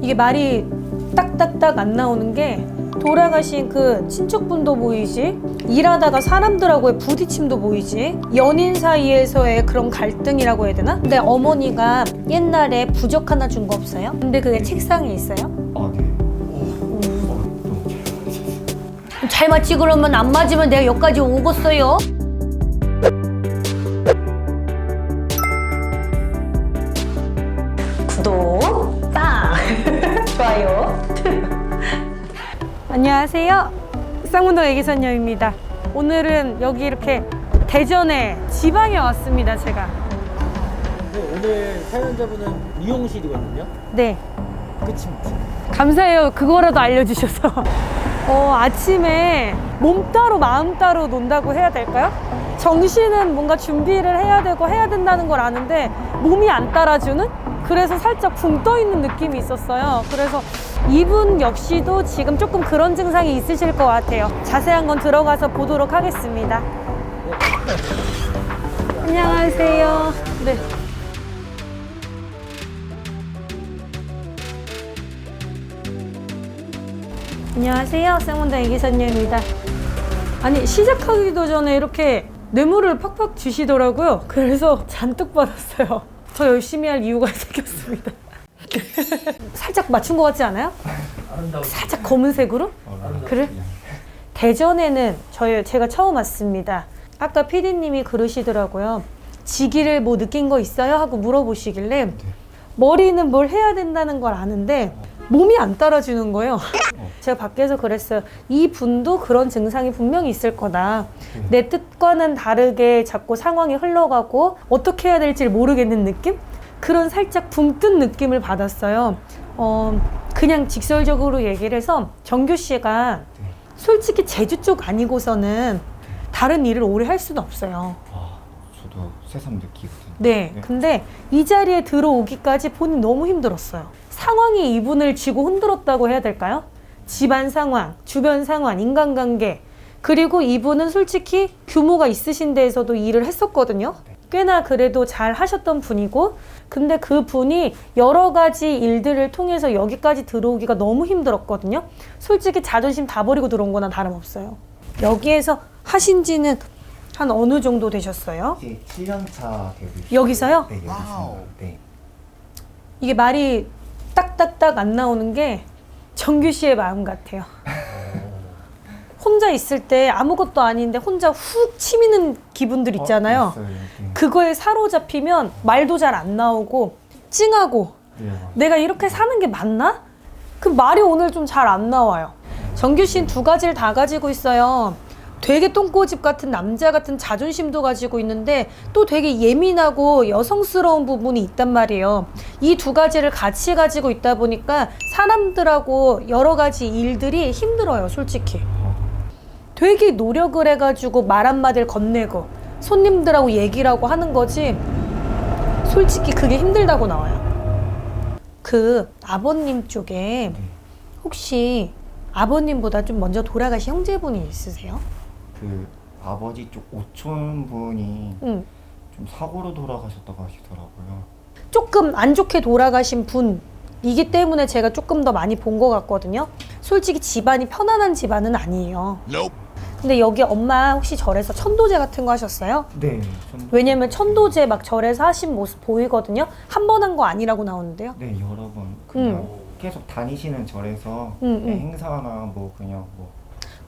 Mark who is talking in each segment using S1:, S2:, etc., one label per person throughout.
S1: 이게 말이 딱딱딱 안 나오는 게 돌아가신 그 친척분도 보이지 일하다가 사람들하고의 부딪힘도 보이지 연인 사이에서의 그런 갈등이라고 해야 되나? 근데 어머니가 옛날에 부적 하나 준 거 없어요? 근데 그게 책상에 있어요?
S2: 아, 네. 어, 너무
S1: 잘잘 맞지 그러면 안 맞으면 내가 여기까지 오겠어요? 구독, 빵, 좋아요. 안녕하세요. 쌍문동 애기선녀입니다. 오늘은 여기 이렇게 대전에 지방에 왔습니다, 제가.
S3: 네, 오늘 사연자분은 미용실이거든요.
S1: 네.
S3: 끝입니다.
S1: 감사해요. 그거라도 알려주셔서. 어, 아침에 몸 따로 마음 따로 논다고 해야 될까요? 정신은 뭔가 준비를 해야 되고 해야 된다는 걸 아는데 몸이 안 따라주는? 그래서 살짝 붕 떠 있는 느낌이 있었어요. 그래서 이분 역시도 지금 조금 그런 증상이 있으실 것 같아요. 자세한 건 들어가서 보도록 하겠습니다. 안녕하세요. 네. 안녕하세요. 쌍문당 이기선녀입니다. 아니 시작하기도 전에 이렇게 뇌물을 팍팍 주시더라고요. 그래서 잔뜩 받았어요. 더 열심히 할 이유가 생겼습니다. 살짝 맞춘 것 같지 않아요? 살짝 검은색으로? 그래? 대전에는 저희 제가 처음 왔습니다. 아까 PD님이 그러시더라고요. 지기를 뭐 느낀 거 있어요? 하고 물어보시길래 머리는 뭘 해야 된다는 걸 아는데 몸이 안 따라주는 거예요. 제가 밖에서 그랬어요. 이 분도 그런 증상이 분명히 있을 거다. 내 뜻과는 다르게 자꾸 상황이 흘러가고 어떻게 해야 될지 모르겠는 느낌? 그런 살짝 붕 뜬 느낌을 받았어요. 어, 그냥 직설적으로 얘기를 해서 정규 씨가 솔직히 제주 쪽 아니고서는 다른 일을 오래 할 수는 없어요.
S2: 아, 저도 새삼 느끼거든요.
S1: 네. 근데 이 자리에 들어오기까지 본인 너무 힘들었어요. 상황이 이분을 쥐고 흔들었다고 해야 될까요? 집안 상황, 주변 상황, 인간관계. 그리고 이분은 솔직히 규모가 있으신 데에서도 일을 했었거든요. 꽤나 그래도 잘 하셨던 분이고, 근데 그 분이 여러 가지 일들을 통해서 여기까지 들어오기가 너무 힘들었거든요. 솔직히 자존심 다 버리고 들어온 거나 다름없어요. 여기에서 하신 지는 한 어느 정도 되셨어요?
S2: 이제 7년 차 되고 있어요.
S1: 여기서요?
S2: 네, 여기서. 네.
S1: 이게 말이 딱딱딱 안 나오는 게 정규 씨의 마음 같아요. 혼자 있을 때 아무것도 아닌데 혼자 훅 치미는 기분들 있잖아요.
S2: 어, 있어요. 네.
S1: 그거에 사로잡히면 말도 잘 안 나오고 찡하고
S2: 네, 맞아요.
S1: 내가 이렇게 사는 게 맞나? 그 말이 오늘 좀 잘 안 나와요. 정규 씨는 두 가지를 다 가지고 있어요. 되게 똥꼬집 같은 남자 같은 자존심도 가지고 있는데 또 되게 예민하고 여성스러운 부분이 있단 말이에요. 이 두 가지를 같이 가지고 있다 보니까 사람들하고 여러 가지 일들이 힘들어요, 솔직히. 되게 노력을 해가지고 말 한마디를 건네고 손님들하고 얘기를 하고 하는 거지 솔직히 그게 힘들다고 나와요. 그 아버님 쪽에 혹시 아버님보다 좀 먼저 돌아가신 형제분이 있으세요?
S2: 그 아버지 쪽 오촌 분이
S1: 응.
S2: 좀 사고로 돌아가셨다고 하시더라고요.
S1: 조금 안 좋게 돌아가신 분이기 때문에 제가 조금 더 많이 본 것 같거든요. 솔직히 집안이 편안한 집안은 아니에요. 근데 여기 엄마 혹시 절에서 천도제 같은 거 하셨어요?
S2: 네. 전,
S1: 왜냐면 천도제 막 절에서 하신 모습 보이거든요. 한 번 한 거 아니라고 나오는데요.
S2: 네, 여러 번 그냥 계속 다니시는 절에서
S1: 음,
S2: 네,
S1: 음.
S2: 행사나 뭐 그냥 뭐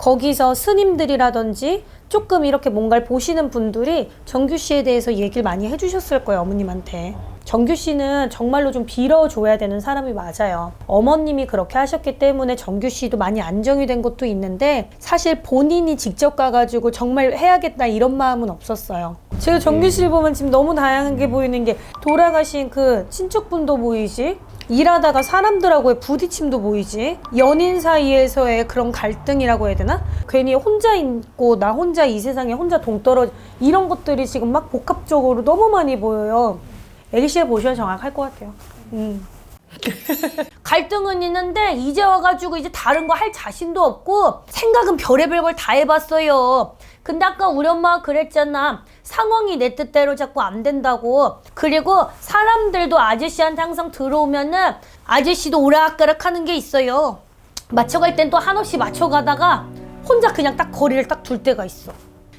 S1: 거기서 스님들이라든지 조금 이렇게 뭔가를 보시는 분들이 정규 씨에 대해서 얘기를 많이 해주셨을 거예요, 어머님한테. 정규 씨는 정말로 좀 빌어줘야 되는 사람이 맞아요. 어머님이 그렇게 하셨기 때문에 정규 씨도 많이 안정이 된 것도 있는데 사실 본인이 직접 가가지고 정말 해야겠다 이런 마음은 없었어요. 제가 정규 씨를 보면 지금 너무 다양한 게 보이는 게 돌아가신 그 친척분도 보이지? 일하다가 사람들하고의 부딪힘도 보이지 연인 사이에서의 그런 갈등이라고 해야 되나 괜히 혼자 있고 나 혼자 이 세상에 혼자 동떨어져 이런 것들이 지금 막 복합적으로 너무 많이 보여요 씨가 보셔야 정확할 것 같아요 음. 갈등은 있는데 이제 와가지고 이제 다른 거 할 자신도 없고 생각은 별의별 걸 다 해봤어요. 근데 아까 우리 엄마가 그랬잖아. 상황이 내 뜻대로 자꾸 안 된다고. 그리고 사람들도 아저씨한테 항상 들어오면은 아저씨도 오락가락 하는 게 있어요. 맞춰갈 땐 또 한없이 맞춰가다가 혼자 그냥 딱 거리를 딱 둘 때가 있어.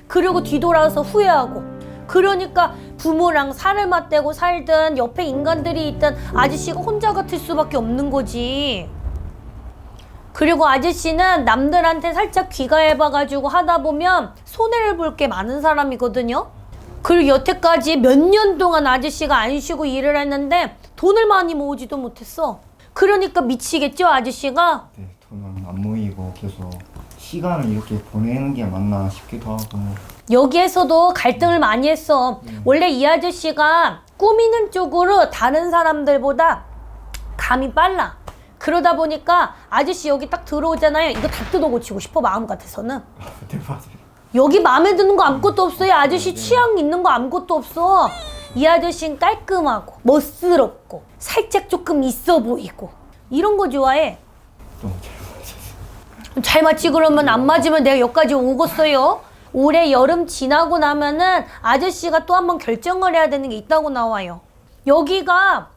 S1: 그리고 뒤돌아서 후회하고. 그러니까 부모랑 살을 맞대고 살든 옆에 인간들이 있든 아저씨가 혼자 같을 수밖에 없는 거지. 그리고 아저씨는 남들한테 살짝 귀가해봐가지고 하다 보면 손해를 볼 게 많은 사람이거든요. 그리고 여태까지 몇 년 동안 아저씨가 안 쉬고 일을 했는데 돈을 많이 모으지도 못했어. 그러니까 미치겠죠, 아저씨가?
S2: 네, 돈은 안 모이고 계속 시간을 이렇게 보내는 게 맞나 싶기도 하고
S1: 여기에서도 갈등을 많이 했어. 원래 이 아저씨가 꾸미는 쪽으로 다른 사람들보다 감이 빨라. 그러다 보니까 아저씨 여기 딱 들어오잖아요. 이거 다 뜯어 고치고 싶어, 마음 같아서는.
S2: 네 맞아요.
S1: 여기 마음에 드는 거 아무것도 없어요. 아저씨 취향 있는 거 아무것도 없어. 이 아저씨는 깔끔하고 멋스럽고 살짝 조금 있어 보이고 이런 거 좋아해.
S2: 너무 잘 맞았어요.
S1: 잘 맞지 그러면 안 맞으면 내가 여기까지 오겠어요. 올해 여름 지나고 나면은 아저씨가 또 한 번 결정을 해야 되는 게 있다고 나와요. 여기가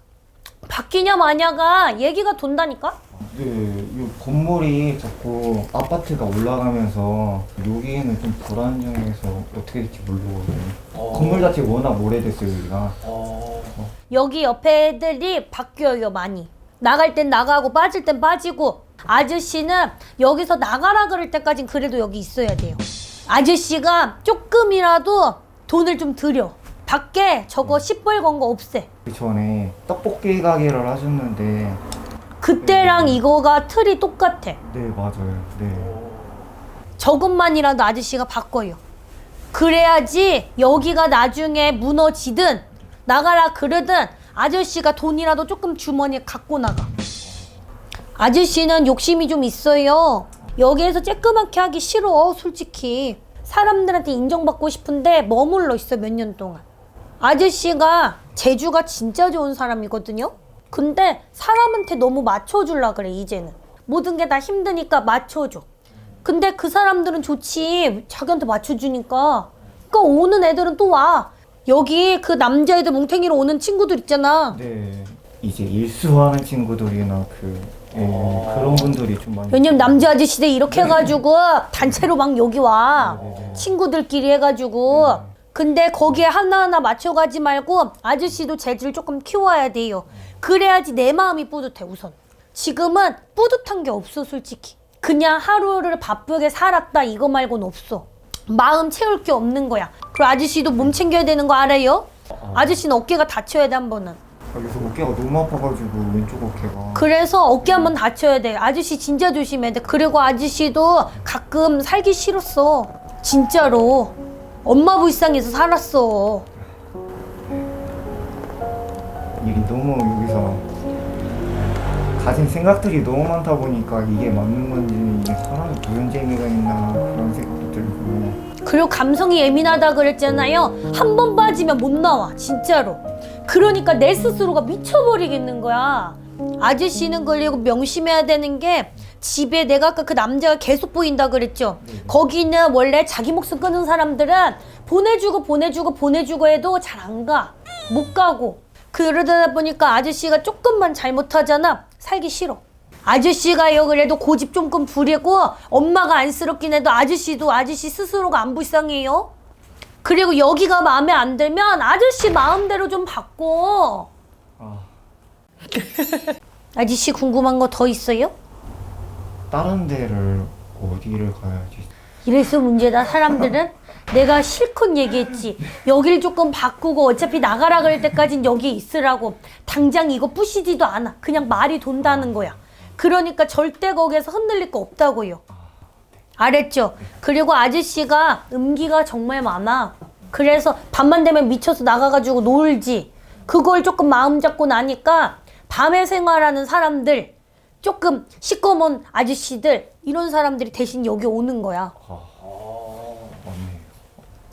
S1: 바뀌냐 마냐가 얘기가 돈다니까?
S2: 네, 이 건물이 자꾸 아파트가 올라가면서 여기에는 좀 불안정해서 어떻게 될지 모르거든요.
S3: 어.
S2: 건물 자체가 워낙 오래됐어요, 여기가.
S3: 어.
S1: 여기 옆에 애들이 바뀌어요 많이 나갈 땐 나가고 빠질 땐 빠지고 아저씨는 여기서 나가라 그럴 때까진 그래도 여기 있어야 돼요 아저씨가 조금이라도 돈을 좀 들여 밖에 저거 10불 건거 없애
S2: 그 전에 떡볶이 가게를 하셨는데
S1: 그때랑 이거가 틀이 똑같아
S2: 네, 맞아요. 네.
S1: 저것만이라도 아저씨가 바꿔요 그래야지 여기가 나중에 무너지든 나가라 그러든 아저씨가 돈이라도 조금 주머니에 갖고 나가 아저씨는 욕심이 좀 있어요. 여기에서 쬐끄맣게 하기 싫어, 솔직히. 사람들한테 인정받고 싶은데 머물러 있어, 몇 년 동안. 아저씨가 재주가 진짜 좋은 사람이거든요? 근데 사람한테 너무 맞춰주려 그래, 이제는. 모든 게 다 힘드니까 맞춰줘. 근데 그 사람들은 좋지. 자기한테 맞춰주니까. 그러니까 오는 애들은 또 와. 여기 그 남자애들 뭉탱이로 오는 친구들 있잖아.
S2: 네. 이제 일수하는 친구들이나 그 예, 그런 분들이 좀 많이
S1: 왜냐면 남자 아저씨들 이렇게 해가지고 단체로 막 여기 와
S2: 네네네.
S1: 친구들끼리 해가지고 근데 거기에 하나하나 맞춰가지 말고 아저씨도 재질 조금 키워야 돼요 그래야지 내 마음이 뿌듯해 우선 지금은 뿌듯한 게 없어 솔직히 그냥 하루를 바쁘게 살았다 이거 말고는 없어 마음 채울 게 없는 거야 그리고 아저씨도 몸 챙겨야 되는 거 알아요? 아저씨는 어깨가 다쳐야 돼 한 번은
S2: 여기서 어깨가 너무 아파가지고 왼쪽 어깨가
S1: 그래서 어깨 한 번 다쳐야 돼. 아저씨 진짜 조심해야 돼. 그리고 아저씨도 가끔 살기 싫었어. 진짜로. 엄마 불쌍해서 살았어.
S2: 일이 너무 여기서 가진 생각들이 너무 많다 보니까 이게 맞는 건지 이게 사람이 무슨 재미가 있나 그런 생각도 들고
S1: 그리고 감성이 예민하다 그랬잖아요. 한 번 빠지면 못 나와. 진짜로. 그러니까 내 스스로가 미쳐버리겠는 거야. 아저씨는 그리고 명심해야 되는 게 집에 내가 아까 그 남자가 계속 보인다 그랬죠. 거기는 원래 자기 목숨 끊은 사람들은 보내주고 보내주고 보내주고 해도 잘 안 가. 못 가고. 그러다 보니까 아저씨가 조금만 잘못하잖아. 살기 싫어. 아저씨가요 그래도 고집 조금 부리고 엄마가 안쓰럽긴 해도 아저씨도 아저씨 스스로가 안 불쌍해요. 그리고 여기가 마음에 안 들면 아저씨 마음대로 좀 바꿔.
S2: 아
S1: 아저씨 궁금한 거 더 있어요?
S2: 다른 데를 어디를 가야지?
S1: 이래서 문제다 사람들은? 내가 실컷 얘기했지. 여길 조금 바꾸고 어차피 나가라 그럴 때까진 여기 있으라고. 당장 이거 부시지도 않아. 그냥 말이 돈다는 거야. 그러니까 절대 거기에서 흔들릴 거 없다고요. 알았죠? 그리고 아저씨가 음기가 정말 많아. 그래서 밤만 되면 미쳐서 나가가지고 놀지. 그걸 조금 마음 잡고 나니까 밤에 생활하는 사람들 조금 시꺼먼 아저씨들 이런 사람들이 대신 여기 오는 거야.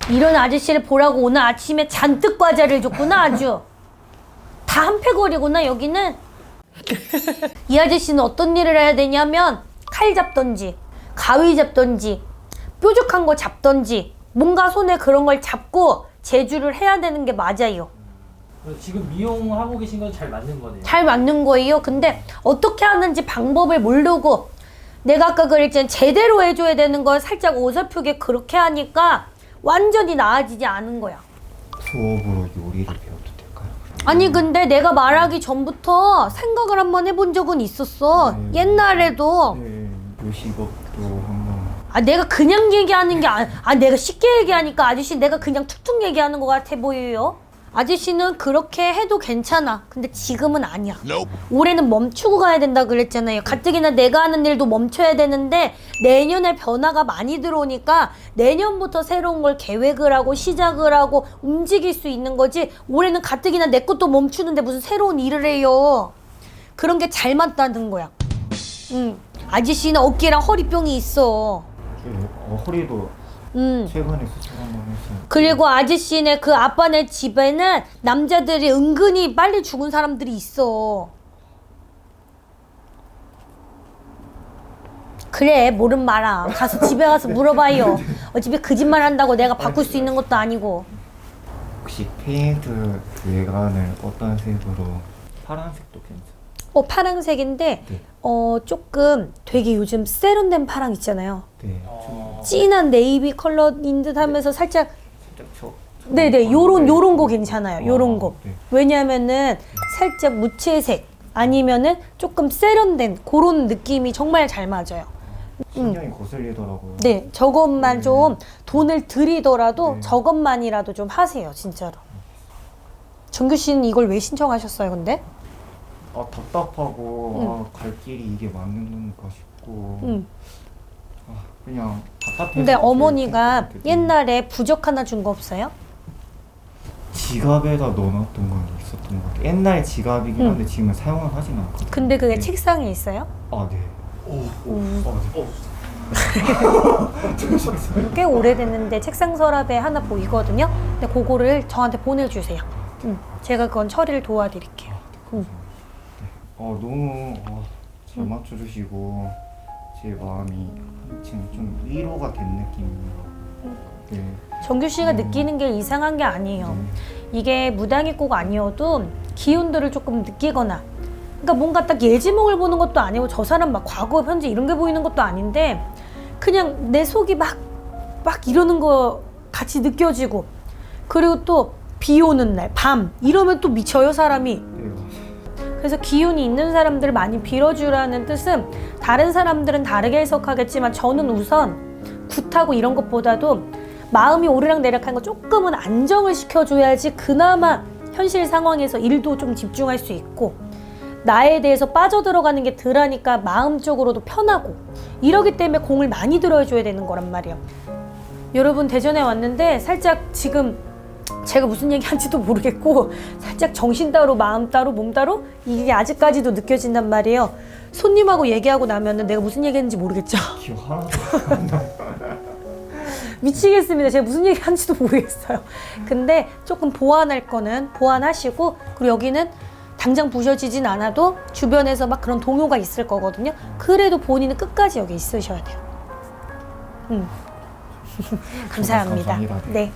S1: 이런 아저씨를 보라고 오늘 아침에 잔뜩 과자를 줬구나 아주. 다 한패거리구나 여기는. 이 아저씨는 어떤 일을 해야 되냐면 칼 잡던지 가위 잡던지 뾰족한 거 잡던지 뭔가 손에 그런 걸 잡고 제주를 해야 되는 게 맞아요
S3: 지금 미용하고 계신 건 잘 맞는 거네요.
S1: 잘 맞는 거예요. 근데 어떻게 하는지 방법을 모르고 내가 아까 그랬잖아 제대로 해줘야 되는 걸 살짝 어설프게 그렇게 하니까 완전히 나아지지 않은 거야.
S2: 수업으로 요리를 배워도 될까요?
S1: 아니 근데 내가 말하기 전부터 생각을 한번 해본 적은 있었어.
S2: 네.
S1: 옛날에도
S2: 네, 요식업도 한번
S1: 아 내가 그냥 얘기하는 게 아니 아 내가 쉽게 얘기하니까 아저씨 내가 그냥 툭툭 얘기하는 것 같아 보여요. 아저씨는 그렇게 해도 괜찮아. 근데 지금은 아니야. 올해는 멈추고 가야 된다 그랬잖아요. 가뜩이나 내가 하는 일도 멈춰야 되는데 내년에 변화가 많이 들어오니까 내년부터 새로운 걸 계획을 하고 시작을 하고 움직일 수 있는 거지. 올해는 가뜩이나 내 것도 멈추는데 무슨 새로운 일을 해요. 그런 게 잘 맞다는 거야. 응. 아저씨는 어깨랑 허리병이 있어.
S2: 네, 어, 허리도
S1: 음.
S2: 최근에 수술 한번 했어요.
S1: 그리고 아저씨네 그 아빠네 집에는 남자들이 은근히 빨리 죽은 사람들이 있어. 그래 모른 마라 가서 집에 가서 물어봐요 어차피 거짓말 한다고 내가 바꿀 수 있는 것도 아니고
S2: 혹시 페인트 외관을 어떤 색으로 파란색도 괜찮아요.
S1: 어 파랑색인데
S2: 네.
S1: 어 조금 되게 요즘 세련된 파랑 있잖아요
S2: 네,
S3: 어.
S2: 좀
S1: 진한 네이비 컬러인 듯 하면서 살짝
S2: 살짝 저
S1: 네네 요런 요런 거 괜찮아요 요런 거
S2: 네.
S1: 왜냐면은 살짝 무채색 아니면은 조금 세련된 그런 느낌이 정말 잘 맞아요
S2: 신경이 거슬리더라고요.
S1: 네 저것만 좀 돈을 들이더라도
S2: 네.
S1: 저것만이라도 좀 하세요 진짜로 정규 씨는 이걸 왜 신청하셨어요 근데?
S2: 아 답답하고 아, 갈 길이 이게 맞는가 싶고
S1: 응.
S2: 아, 그냥 답답해서
S1: 근데 어머니가. 옛날에 부적 하나 준 거 없어요?
S2: 지갑에다 넣어놨던 건 있었던 것 같아요. 옛날 지갑이긴
S1: 응.
S2: 한데 지금은 사용을 하진 않거든요.
S1: 근데 그게
S2: 네.
S1: 책상에 있어요?
S2: 아 네.
S3: 오, 오,
S1: 음.
S2: 어, 네.
S3: 오.
S1: 꽤 오래됐는데 책상 서랍에 하나 보이거든요. 근데 그거를 저한테 보내주세요. 음, 제가 그건 처리를 도와드릴게요. 응.
S2: 네. 어 너무 어, 잘 맞춰주시고 제 마음이 지금 좀 위로가 된 느낌이에요. 네.
S1: 정규 씨가
S2: 음.
S1: 느끼는 게 이상한 게 아니에요.
S2: 네.
S1: 이게 무당이 꼭 아니어도 기운들을 조금 느끼거나 그러니까 뭔가 딱 예지몽을 보는 것도 아니고 저 사람 막 과거 현재 이런 게 보이는 것도 아닌데 그냥 내 속이 막 막 이러는 거 같이 느껴지고 그리고 또 비 오는 날 밤 이러면 또 미쳐요 사람이. 그래서 기운이 있는 사람들 많이 빌어주라는 뜻은 다른 사람들은 다르게 해석하겠지만 저는 우선 굿하고 이런 것보다도 마음이 오르락내락한 거 조금은 안정을 시켜줘야지 그나마 현실 상황에서 일도 좀 집중할 수 있고 나에 대해서 빠져들어가는 게 덜하니까 마음적으로도 편하고 이러기 때문에 공을 많이 들어줘야 되는 거란 말이에요. 여러분 대전에 왔는데 살짝 지금 제가 무슨 얘기 한지도 모르겠고 살짝 정신 따로 마음 따로 몸 따로 이게 아직까지도 느껴진단 말이에요. 손님하고 얘기하고 나면은 내가 무슨 얘기했는지 모르겠죠.
S2: 기억 하나도 안 나요.
S1: 미치겠습니다. 제가 무슨 얘기 한지도 모르겠어요. 근데 조금 보완할 거는 보완하시고 그리고 여기는 당장 부셔지진 않아도 주변에서 막 그런 동요가 있을 거거든요. 그래도 본인은 끝까지 여기 있으셔야 돼요. 음. 감사합니다.
S2: 감사합니다.
S1: 네.